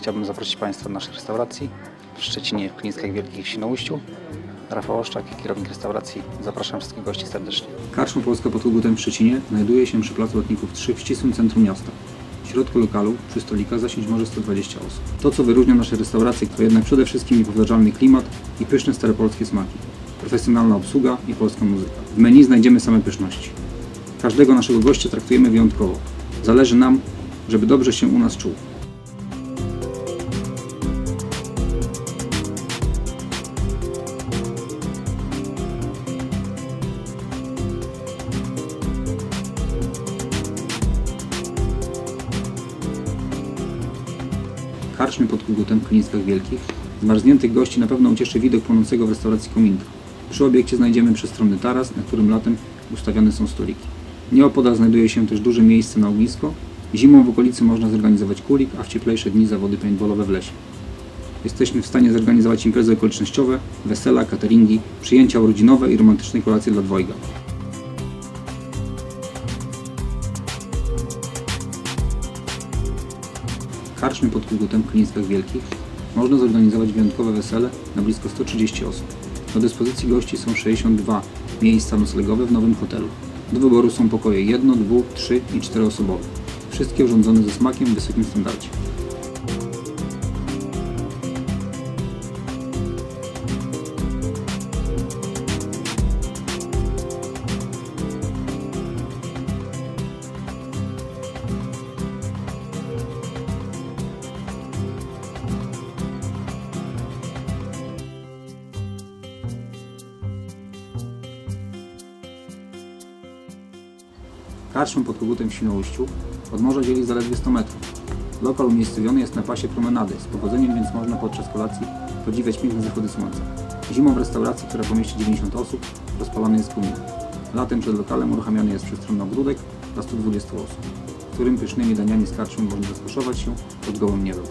Chciałbym zaprosić Państwa do naszej restauracji w Szczecinie, w Kliniskach Wielkich w Świnoujściu. Rafał Oszczak, kierownik restauracji. Zapraszam wszystkich gości serdecznie. Karczma Polska pod Kogutem w Szczecinie znajduje się przy Placu Lotników 3 w ścisłym centrum miasta. W środku lokalu, przy stolikach, zasiąść może 120 osób. To, co wyróżnia nasze restauracje, to jednak przede wszystkim niepowtarzalny klimat i pyszne staropolskie smaki. Profesjonalna obsługa i polska muzyka. W menu znajdziemy same pyszności. Każdego naszego gościa traktujemy wyjątkowo. Zależy nam, żeby dobrze się u nas czuł. Karczmy pod kogutem w Kliniskach Wielkich. Zmarzniętych gości na pewno ucieszy widok płonącego w restauracji kominka. Przy obiekcie znajdziemy przestronny taras, na którym latem ustawiane są stoliki. Nieopodal znajduje się też duże miejsce na ognisko. Zimą w okolicy można zorganizować kulik, a w cieplejsze dni zawody paintballowe w lesie. Jesteśmy w stanie zorganizować imprezy okolicznościowe, wesela, cateringi, przyjęcia urodzinowe i romantyczne kolacje dla dwojga. Karczmy pod kogutem w Kliniskach Wielkich można zorganizować wyjątkowe wesele na blisko 130 osób. Do dyspozycji gości są 62 miejsca noclegowe w nowym hotelu. Do wyboru są pokoje 1, 2, 3 i 4 osobowe. Wszystkie urządzone ze smakiem w wysokim standardzie. Karczmę pod kogutem w Świnoujściu od morza dzieli zaledwie 100 metrów. Lokal umiejscowiony jest na pasie promenady, z powodzeniem więc można podczas kolacji podziwiać piękne zachody słońca. Zimą w restauracji, która pomieści 90 osób, rozpalany jest komin. Latem przed lokalem uruchamiany jest przestronny ogródek dla 120 osób, którym pysznymi daniami z karczmy można rozkoszować się pod gołym niebem.